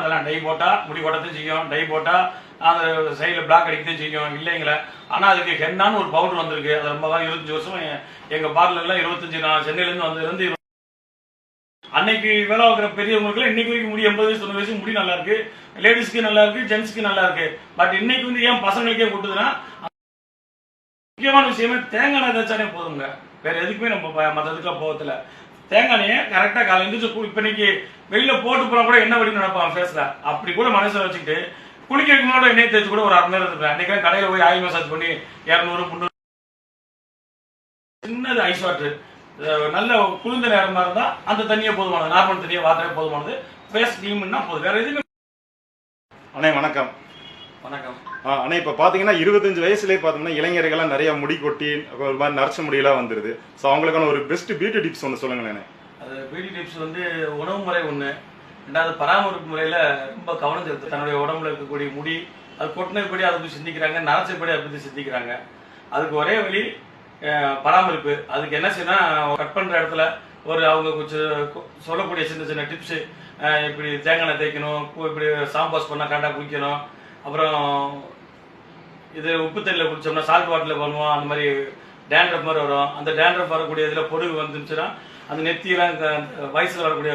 அதெல்லாம் டை போட்டா முடி கொட்டத்தையும் செய்யும். டை போட்டா அந்த சைடில் பிளாக் அடிக்கத்தையும் செய்யும். இல்லைங்களே? ஆனா அதுக்கு ஹென்னான்னு ஒரு பவுடர் வந்திருக்கு. அது ரொம்ப தான் இருபத்தஞ்சு வருஷம் எங்கள் பார்லர்லாம் பார்லர்ல இருபத்தஞ்சு நான் சென்னையிலேருந்து வந்ததுலேருந்து அன்னைக்கு வேலை பார்க்குற பெரியவங்களுக்கு இன்னைக்கு வரைக்கும் முடி எண்பது வயசு தொண்ணூறு வயசு முடி நல்லா இருக்கு. லேடிஸ்க்கு நல்லா இருக்கு ஜென்ஸ்க்கு நல்லா இருக்கு. பட் இன்னைக்கு வந்து ஏன் பசங்களுக்கே கூட்டுதுன்னா முக்கியமான விஷயமே தேங்காய் எண்ணெய் தேய்ச்சாலே போதுங்க வேற எதுக்குமே நம்ம ப- மத்த தேங்காய் எண்ணெயை கரெக்டாக காலை எழுந்திரிச்சு கு- இப்ப இன்னைக்கு வெளியில போட்டு போனால் கூட என்ன வழி நடப்பான் ஃபேஸ்ல அப்படி கூட மனசுல வச்சுக்கிட்டு குளிக்கிறதுக்கு முன்னாடி எண்ணெய் தேய்ச்சி கூட ஒரு அரை நேரம் இருப்பேன். அன்னைக்கு கடையில் போய் ஆயில் மசாஜ் பண்ணி இரநூறு முந்நூறு சின்னது ஐஸ் வாட்டர் நல்ல குளிர்ந்த நேரமா இருந்தா அந்த தண்ணியே போதுமானது. நார்மல் தண்ணியை வாட்டரே போதுமானது. ஃபேஸ் டீம்னா போதும். வேற எதுவுமே அண்ணே வணக்கம். வணக்கம். ஆ, அண்ணே இப்போ பார்த்தீங்கன்னா இருபத்தஞ்சு வயசுலேயே பார்த்தோம்னா இளைஞர்கள்லாம் நிறைய முடி கொட்டி ஒரு மாதிரி நரைச்ச முடியெல்லாம் வந்துருது. ஸோ அவங்களுக்கான ஒரு பெஸ்ட் பியூட்டி டிப்ஸ் ஒன்று சொல்லுங்களேன் அது பியூட்டி டிப்ஸ் வந்து உணவு முறை ஒன்று ரெண்டாவது பராமரிப்பு முறையில் ரொம்ப கவனம் செலுத்து தன்னுடைய உடம்புல இருக்கக்கூடிய முடி அது கொட்டினபடி அதை பற்றி சிந்திக்கிறாங்க நரைச்சபடி அதை பற்றி சிந்திக்கிறாங்க. அதுக்கு ஒரே வழி பராமரிப்பு. அதுக்கு என்ன செய்யணும் கட் பண்ணுற இடத்துல ஒரு அவங்க கொஞ்சம் சொல்லக்கூடிய சின்ன சின்ன டிப்ஸு இப்படி தேங்காய் தேய்க்கணும் இப்படி சாம்பாஸ் பண்ணால் கரெக்டாக குளிக்கணும். அப்புறம் இது உப்பு தண்ணியில் குடித்தோம்னா சால்ட் வாட்டரில் பண்ணுவோம் அந்த மாதிரி டேண்ட்ரப் மாதிரி வரும். அந்த டேண்ட்ரப் வரக்கூடிய இதில் பொடுகு வந்துச்சுன்னா அந்த நெத்தியெல்லாம் இந்த வயசில் வரக்கூடிய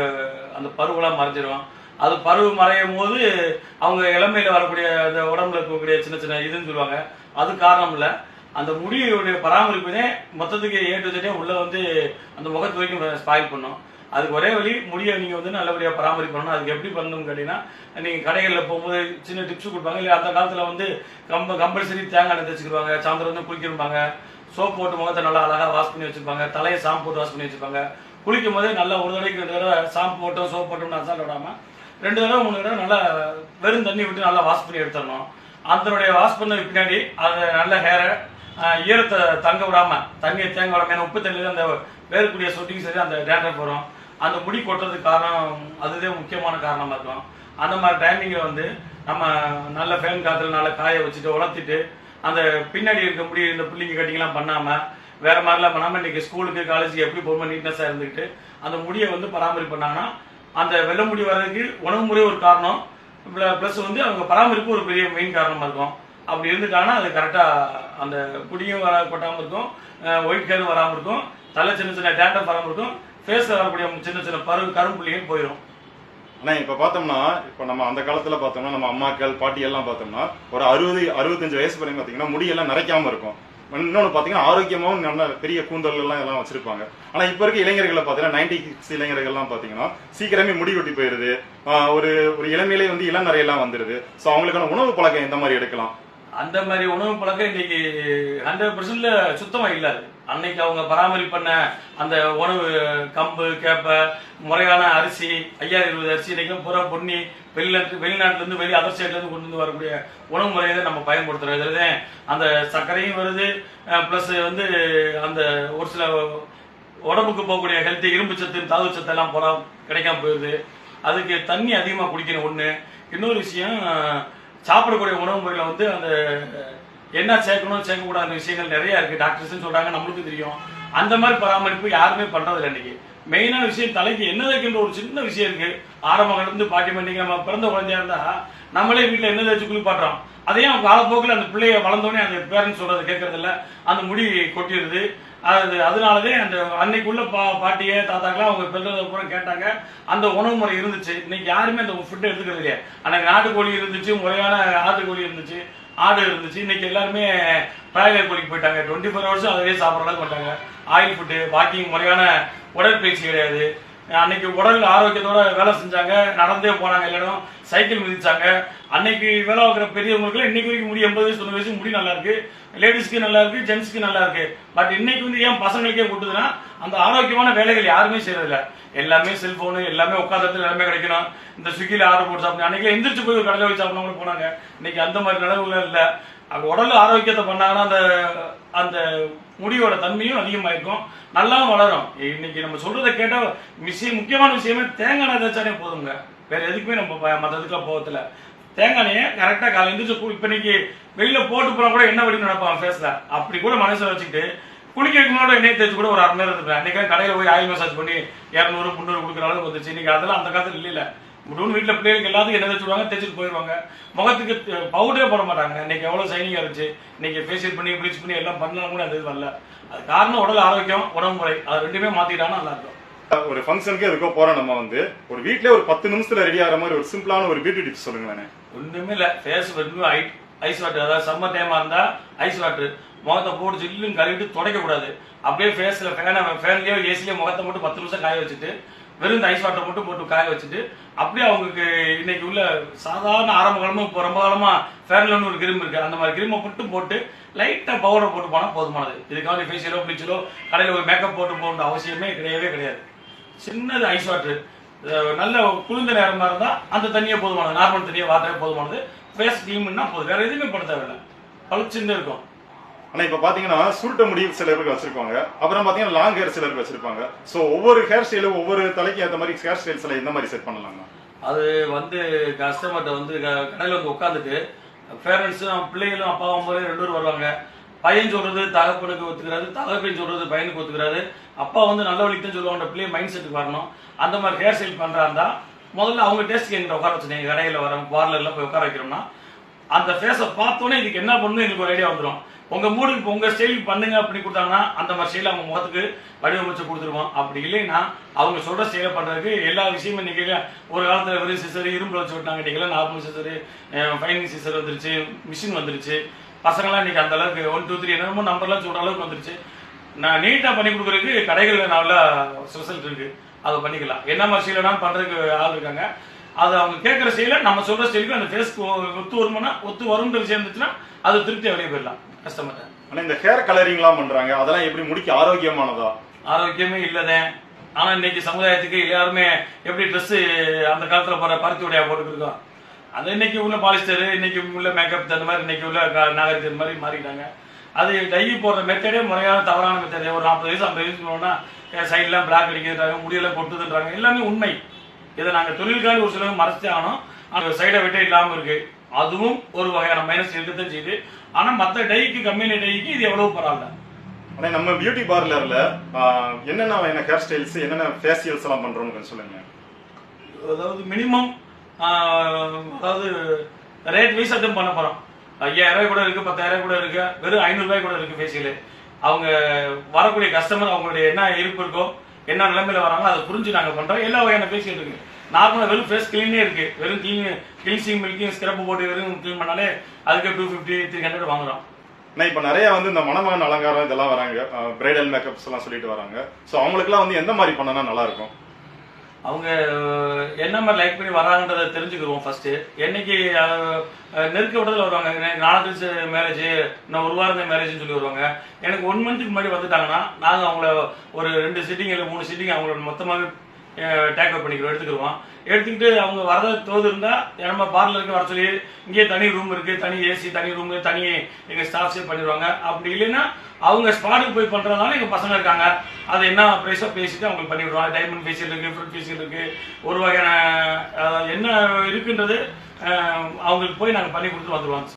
அந்த பருவெல்லாம் மறைஞ்சிடும் அது பருவு மறையும் போது அவங்க இளமையில் வரக்கூடிய அந்த உடம்புல இருக்கக்கூடிய சின்ன சின்ன இதுன்னு சொல்லுவாங்க. அது காரணம் இல்லை. அந்த முடியுடைய பராமரிப்புனே மொத்தத்துக்கு ஏட்டு வச்சுட்டே உள்ளே வந்து அந்த முகத்து வரைக்கும் ஸ்பாயில் பண்ணும். அதுக்கு ஒரே வழி முடியை நீங்கள் வந்து நல்லபடியாக பராமரிப்பு பண்ணணும் அதுக்கு எப்படி பண்ணணும்னு கேட்டிங்கன்னா நீங்கள் கடைகளில் போகும்போது சின்ன டிப்ஸ் கொடுப்பாங்க. இல்லை அந்த காலத்தில் வந்து கம்ப கம்பல்சரி தேங்காய் எண்ணெய் தேய்ச்சிக்கிடுவாங்க. சாயந்தரம் வந்து குளிக்கிருப்பாங்க சோப் போட்டு முகத்தை நல்லா அழகாக வாஷ் பண்ணி வச்சுருப்பாங்க. தலையை ஷாம்பு போட்டு வாஷ் பண்ணி வச்சுருப்பாங்க. குளிக்கும் போதே நல்லா ஒரு தடவைக்கு ரெண்டு தடவை ஷாம்பு போட்டோம் சோப் போட்டோம்னு அசால்ட் விடாமல் ரெண்டு தடவை மூணு தடவை நல்லா வெறும் தண்ணி விட்டு நல்லா வாஷ் பண்ணி எடுத்துடணும். அதனுடைய வாஷ் பண்ண பின்னாடி அதை நல்ல ஹேரை ஈரத்தை தங்க விடாமல் தண்ணியை தேங்க விடாமல் ஏன்னா உப்பு தண்ணியில் அந்த வேறக்கூடிய சொட்டிங் சரி அந்த டேண்டர் வரும் அந்த முடி கொட்டுறதுக்கு காரணம் அதுதான் முக்கியமான காரணமாக இருக்கும் அந்த மாதிரி டைமிங்கில் வந்து நம்ம நல்ல ஃபேன் காற்றுல நல்லா காய வச்சுட்டு உலர்த்திட்டு அந்த பின்னாடி இருக்க முடி இந்த பிள்ளைங்க கட்டிங்கெல்லாம் பண்ணாமல் வேற மாதிரிலாம் பண்ணாமல் இன்னைக்கு ஸ்கூலுக்கு காலேஜுக்கு எப்படி போகும்போது நீட்னஸாக இருந்துக்கிட்டு அந்த முடியை வந்து பராமரிப்பு பண்ணாங்கன்னா அந்த வெள்ள முடி வர்றதுக்கு உணவு முறை ஒரு காரணம். ப்ளஸ் வந்து அவங்க பராமரிப்பு ஒரு பெரிய மெயின் காரணமாக இருக்கும். அப்படி இருந்துட்டாங்கன்னா அது கரெக்டாக அந்த குடியும் வர கொட்டாமல் இருக்கும் ஒயிட் ஹேரும் வராமல் இருக்கும். தலை சின்ன சின்ன டேண்டம் வராமல் இருக்கும். ஃபேஸில் வரக்கூடிய சின்ன சின்ன பரு கரும்புள்ளியும் போயிடும் அண்ணா இப்போ பார்த்தோம்னா இப்போ நம்ம அந்த காலத்தில் பார்த்தோம்னா நம்ம அம்மாக்கள் பாட்டி எல்லாம் பார்த்தோம்னா ஒரு அறுபது அறுபத்தஞ்சு வயசு வரைக்கும் பார்த்தீங்கன்னா முடியெல்லாம் நரைக்காம இருக்கும். இன்னொன்று பார்த்தீங்கன்னா ஆரோக்கியமாகவும் நல்ல பெரிய கூந்தல் எல்லாம் எல்லாம் வச்சிருப்பாங்க. ஆனால் இப்போ இருக்க இளைஞர்களை பார்த்தீங்கன்னா நைன்டி சிக்ஸ் இளைஞர்கள்லாம் பார்த்தீங்கன்னா சீக்கிரமே முடி கொட்டி போயிருது. ஆஹ் ஒரு ஒரு இளமையிலே வந்து இளம் நரையெல்லாம் வந்துருது. ஸோ அவங்களுக்கான உணவு பழக்கம் எந்த மாதிரி எடுக்கலாம்? அந்த மாதிரி உணவு பழக்கம் இன்னைக்கு ஹண்ட்ரட் பர்சன்ட்ல சுத்தமா இல்ல அது அன்னைக்கு அவங்க பராமரிப்பு பண்ண அந்த உணவு கம்பு கேப்பை முறையான அரிசி ஐயாயிரம் இருபது அரிசி இன்றைக்கும் பூரா பொன்னி வெளிநாட்டு வெளிநாட்டுலேருந்து வெளி அதர் ஸ்டேட்ல கொண்டு வந்து வரக்கூடிய உணவு முறையை தான் நம்ம பயன்படுத்துகிறோம் இதில் அந்த சர்க்கரையும் வருது. ப்ளஸ் வந்து அந்த ஒரு சில உடம்புக்கு போகக்கூடிய ஹெல்த்து இரும்பு சத்து தாது சத்து எல்லாம் போறா கிடைக்காம போயிடுது அதுக்கு தண்ணி அதிகமாக குடிக்கணும் ஒன்று இன்னொரு விஷயம் சாப்பிடக்கூடிய உணவு முறையில் வந்து அந்த என்ன சேர்க்கணும் சேர்க்கக்கூடாத விஷயங்கள் நிறைய இருக்கு. டாக்டர்ஸ் சொல்றாங்க நம்மளுக்கு தெரியும். அந்த மாதிரி பராமரிப்பு யாருமே பண்ணுறதில்ல இன்னைக்கு. மெயினான விஷயம் தலைக்கு என்ன வைக்கின்ற ஒரு சின்ன விஷயம் இருக்கு. ஆரம்பம் இருந்து பாட்டி பண்ணிங்க நம்ம பிறந்த குழந்தையா இருந்தா நம்மளே வீட்டில் என்ன வச்சு குளிப்பாட்டுறோம். அதையும் காலப்போக்கில் அந்த பிள்ளைய வளர்ந்தோடனே அந்த பேரண்ட்ஸ் சொல்றது கேட்கறதில்ல. அந்த முடி கொட்டிடுது. அது அதனாலதே அந்த அன்னைக்குள்ள பா பாட்டியே தாத்தாக்கெல்லாம் அவங்க பிறந்தது அப்புறம் கேட்டாங்க. அந்த உணவு முறை இருந்துச்சு. இன்னைக்கு யாருமே அந்த ஃபுட்டை எடுத்துக்கிறது இல்லையா. அன்னைக்கு நாட்டுக்கோழி இருந்துச்சு முறையான ஆட்டுக்கோழி இருந்துச்சு. ஆடு இருந்துச்சு. இன்னைக்கு எல்லாருமே பிராய்லர் கோழிக்கு போயிட்டாங்க. டுவெண்ட்டி ஃபோர் ஹவர்ஸும் அதே சாப்பிட்ற அளவுக்கு ஆயில் ஃபுட்டு வாக்கிங் முறையான உடற்பயிற்சி கிடையாது. அன்னைக்கு உடல் ஆரோக்கியத்தோட வேலை செஞ்சாங்க. நடந்தே போனாங்க எல்லாரும். சைக்கிள் மிதிச்சாங்க. அன்னைக்கு வேலை பார்க்குற பெரியவங்களுக்கு இன்னைக்கு வரைக்கும் முடி எண்பது வயசு தொண்ணூறு வயசு முடி நல்லா இருக்கு. லேடிஸ்க்கு நல்லா இருக்கு ஜென்ஸ்க்கு நல்லா இருக்கு. பட் இன்னைக்கு வந்து ஏன் பசங்களுக்கே கூட்டுதுன்னா அந்த ஆரோக்கியமான வேலைகள் யாருமே செய்யறதில்ல. எல்லாமே செல்போனு எல்லாமே உட்காந்துட்டு எல்லாமே கிடைக்கணும். இந்த ஸ்விக்கில ஆர்டர் போட்டு சாப்பிடணும் அன்னைக்கு எந்திரிச்சு போய் ஒரு கடையில் போய் சாப்பிடணும் போனாங்க. இன்னைக்கு அந்த மாதிரி நிலவுல இல்லை. அது உடல் ஆரோக்கியத்தை பண்ணாங்கன்னா அந்த அந்த முடியோட தன்மையும் அதிகமாயிருக்கும். நல்லா வளரும். இன்னைக்கு நம்ம சொல்றதை கேட்டால் விஷயம் முக்கியமான விஷயமே தேங்காய் எண்ணெய் தேய்ச்சாலே போதுங்க. வேற எதுக்குமே நம்ம ப- மத்த போகத்துல தேங்காய் கரெக்டா காலை எழுந்திரிச்சு கு- இப்ப இன்னைக்கு வெளியில போட்டு போனால் கூட என்ன வழி நடப்பான் ஃபேஸ்ல அப்படி கூட மனசில் வச்சுக்கிட்டு குளிக்க வைக்கணும் எண்ணெய் தேய்ச்சி கூட ஒரு அரை நேரம் இருப்பேன். அன்னைக்கு கடையில போய் ஆயில் மசாஜ் பண்ணி இரநூறு முந்நூறு கொடுக்குற அளவுக்கு வந்துச்சு. இன்னைக்கு அதெல்லாம் அந்த காலத்துல இல்ல முடிவும் வீட்டில் பிள்ளைகளுக்கு எல்லாத்துக்கும் என்ன தேய்ச்சிடுவாங்க தேய்ச்சிட்டு போயிடுவாங்க முகத்துக்கு பவுடரே போட மாட்டாங்க. இன்னைக்கு எவ்வளோ சைனிங்காக இருந்துச்சு. இன்னைக்கு ஃபேஷியல் பண்ணி ப்ளீச் பண்ணி எல்லாம் பண்ணலாம் கூட அந்த இது வரல. அது காரணம் உடல் ஆரோக்கியம் உணவு முறை. அது ரெண்டுமே மாற்றிக்கிட்டாங்கன்னா நல்லா இருக்கும். ஒரு ஃபங்க்ஷனுக்கு இருக்கோ போறோம் நம்ம வந்து. ஒரு வீட்லயே ஒரு பத்து நிமிஷத்துல ரெடி ஆகிற மாதிரி ஒரு சிம்பிளான ஒரு பியூட்டி டிப்ஸ் சொல்லுங்களேன். ஒன்றுமே இல்லை. ஃபேஸ் வெறும் ஐஸ் வாட்டர் அதாவது சம்மர் டைமா இருந்தால் ஐஸ் வாட்டர் முகத்தை போட்டு ஜில்லுன்னு கழுவிட்டு துடைக்கக்கூடாது அப்படியே ஃபேஸில் ஃபேனை ஃபேன்லேயோ ஏசிலேயோ முகத்தை மட்டும் பத்து நிமிஷம் காய வச்சுட்டு வெறும் இந்த ஐஸ் வாட்டர் மட்டும் போட்டு காய வச்சுட்டு அப்படியே அவங்களுக்கு இன்னைக்கு உள்ள சாதாரண ஆரம்ப காலமும் இப்போ ரொம்ப காலமா ஃபேன்லன்னு ஒரு கிரிம் இருக்கு. அந்த மாதிரி கிரிமை மட்டும் போட்டு லைட்டாக பவுடர் போட்டு போனால் போதுமானது. இதுக்காக ஃபேஷியலோ பிளிச்சலோ கடையில் ஒரு மேக்கப் போட்டு போகணுன்ற அவசியமே கிடையவே கிடையாது. சின்னது ஐஸ் வாட்டர் நல்ல குளிர்ந்த நேரமா இருந்தா அந்த தண்ணியே போதுமானது. நார்மல் தண்ணியே வாட்டரே போதுமானது. ஃபேஸ் க்ளீம்னா போதும். வேற எதுவுமே பண்ண தேவையில்லை. பளிச்சுன்னு இருக்கும். ஆனா இப்ப பாத்தீங்கன்னா சுருட்ட முடி சில பேருக்கு வச்சிருப்பாங்க. அப்புறம் பாத்தீங்கன்னா லாங் ஹேர் சிலருக்கு வச்சிருப்பாங்க. சோ ஒவ்வொரு ஹேர் ஸ்டைலும் ஒவ்வொரு தலைக்கு ஏத்த மாதிரி ஹேர் ஸ்டைல்ஸ்ல இந்த மாதிரி செட் பண்ணலாங்க? அது வந்து கஸ்டமர்கிட்ட வந்து கடையில வந்து உட்காந்துட்டு பேரண்ட்ஸும் பிள்ளைகளும் அப்பா அம்மா ரெண்டு பேரும் வருவாங்க. பையன் சொல்றது தகப்பனுக்கு ஒத்துக்கிறாரு தகப்பன் சொல்றது பையனுக்கு ஒத்துக்கிறாரு. அப்பா வந்து நல்ல வழிக்கு சொல்லுவாங்க பிள்ளைய மைண்ட் செட்டுக்கு வரணும். அந்த மாதிரி ஹேர் ஸ்டைல் பண்றாருந்தா முதல்ல அவங்க டேஸ்ட் எங்கிட்ட உட்கார வச்சு எங்கள் கடையில் வர பார்லர்ல போய் உட்கார வைக்கிறோம்னா அந்த ஃபேஸை பார்த்தோன்னே இதுக்கு என்ன பண்ணணும் எங்களுக்கு ஒரு ஐடியா வந்துடும் உங்க மூடுக்கு இப்போ உங்க ஸ்டைல் பண்ணுங்க அப்படி கொடுத்தாங்கன்னா அந்த மாதிரி ஸ்டைல் அவங்க முகத்துக்கு வடிவமைச்சு கொடுத்துருவோம். அப்படி இல்லைன்னா அவங்க சொல்ற ஸ்டைலை பண்றதுக்கு எல்லா விஷயமும் இன்னைக்கு ஒரு காலத்துல வெறும் சிசர் இரும்பு வச்சு விட்டாங்க இன்னைக்கு நார்மல் சிசர் ஃபைனிங் சிசர் வந்துருச்சு மிஷின் வந்துருச்சு. பசங்களாம் இன்னைக்கு அந்த அளவுக்கு ஒன் டூ த்ரீ என்னமோ நம்பர்லாம் சொல்ற அளவுக்கு வந்துருச்சு. நான் நீட்டா பண்ணி கொடுக்குறதுக்கு கடைகளில் நல்ல ரிசல்ட் இருக்கு. அதை பண்ணிக்கலாம். என்ன மாதிரி ஸ்டைல் வேணாலும் பண்றதுக்கு ஆள் இருக்காங்க. அது அவங்க கேட்குற ஸ்டைல நம்ம சொல்ற ஸ்டைலுக்கு அந்த ஃபேஸ்க்கு ஒத்து வருமானா ஒத்து வரும்ன்ற விஷயம் இருந்துச்சுன்னா அது திருப்தி வெளியே போயிடலாம். கஸ்டமர்கிட்ட ஆனா இந்த ஹேர் கலரிங்லாம் பண்றாங்க. அதெல்லாம் எப்படி முடிக்க ஆரோக்கியமானதா? ஆரோக்கியமே இல்லதே. ஆனா இன்னைக்கு சமுதாயத்துக்கு எல்லாருமே எப்படி Dress அந்த காலத்துல போற பருத்தி உடையா போட்டுருக்கோம் அது இன்னைக்கு உள்ள பாலிஸ்டர் இன்னைக்கு உள்ள மேக்கப் அந்த மாதிரி இன்னைக்கு உள்ள நாகரிகம் மாதிரி மாறிட்டாங்க. அது டை போடுற மெத்தடே முறையான தவறான மெத்தடே ஒரு நாற்பது வயசு ஐம்பது வயசு போனோம்னா சைட்லாம் பிளாக் அடிக்கிறதுன்றாங்க முடியெல்லாம் கொட்டுதுன்றாங்க. எல்லாமே உண்மை. இதை நாங்க தொழிலுக்காக ஒரு சிலர் மறைச்சே ஆனோம் அந்த சைடை விட்டே இல்லாம இருக்கு. அதுவும் ஒரு வகையான மைனஸ் இருக்கத்தான் செய்யுது. ஆனா மத்த டைக்கு கம்பெனி டைக்கு இது எவ்வளவு பரவாயில்ல. ஆனா நம்ம பியூட்டி பார்லர்ல என்னென்ன என்ன ஹேர் ஸ்டைல்ஸ் என்னென்ன ஃபேஷியல்ஸ் எல்லாம் கொஞ்சம் சொல்லுங்க. அதாவது மினிமம் அதாவது ரேட் வைஸ் பண்ண போறோம். ஐயாயிரம் ரூபாய் கூட இருக்கு பத்தாயிரம் ரூபாய் கூட இருக்கு வெறும் ஐநூறு ரூபாய் கூட இருக்கு ஃபேஷியல் அவங்க வரக்கூடிய கஸ்டமர் அவங்களுடைய என்ன இருப்பு இருக்கோ என்ன நிலைமையில வராங்களோ அதை புரிஞ்சு நாங்க பண்றோம். எல்லா வகையான ஃபேஷியல் இருக்கு. நார்மலா வெறும் ஃபேஸ் கிளீனே இருக்கு. வெறும் கிளீன் கிளீன்சிங் மில்கிங் ஸ்க்ரப் போட்டு வெறும் க்ளீன் பண்ணாலே அதுக்கு டூ ஃபிஃப்டி த்ரீ ஹண்ட்ரட் வாங்குறோம். நான் இப்போ நிறைய வந்து இந்த மணமகன் அலங்காரம் இதெல்லாம் வராங்க. பிரைடல் மேக்கப்ஸ் எல்லாம் சொல்லிட்டு வராங்க. ஸோ அவங்களுக்குலாம் வந்து எந்த மாதிரி பண்ணனா நல்லா இருக்கும்? அவங்க என்ன மாதிரி லைக் பண்ணி வராங்கன்றதை தெரிஞ்சுக்கிறோம் ஃபர்ஸ்ட் என்னைக்கு நெருக்க விடத்தில் வருவாங்க. நாலஞ்சு மேரேஜ் இன்னும் ஒரு வாரம் மேரேஜ்னு சொல்லி வருவாங்க. எனக்கு ஒன் மந்த்துக்கு முன்னாடி வந்துட்டாங்கன்னா நாங்கள் அவங்கள ஒரு ரெண்டு சிட்டிங் இல்லை மூணு சிட்டிங் அவங்களோட மொத்தமாகவே டேக் பண்ணிக்கிறோம் எடுத்துக்கிடுவோம் எடுத்துக்கிட்டு அவங்க வரத தோது இருந்தால் நம்ம பார்லருக்கு வர சொல்லி இங்கேயே தனி ரூம் இருக்கு தனி ஏசி தனி ரூம் தனி எங்கள் ஸ்டாஃப்ஸே பண்ணிடுவாங்க. அப்படி இல்லைன்னா அவங்க ஸ்பாட்டுக்கு போய் பண்றதுனால எங்க பசங்க இருக்காங்க. அது என்ன ப்ரைஸோ பேசிட்டு அவங்களுக்கு பண்ணி விடுவாங்க. டைமண்ட் ஃபேஷியல் இருக்கு ஃப்ரூட் ஃபேஷியல் இருக்கு ஒரு வகையான என்ன இருக்குன்றது அவங்களுக்கு போய் நாங்கள் பண்ணி கொடுத்து வந்துடுவோம்.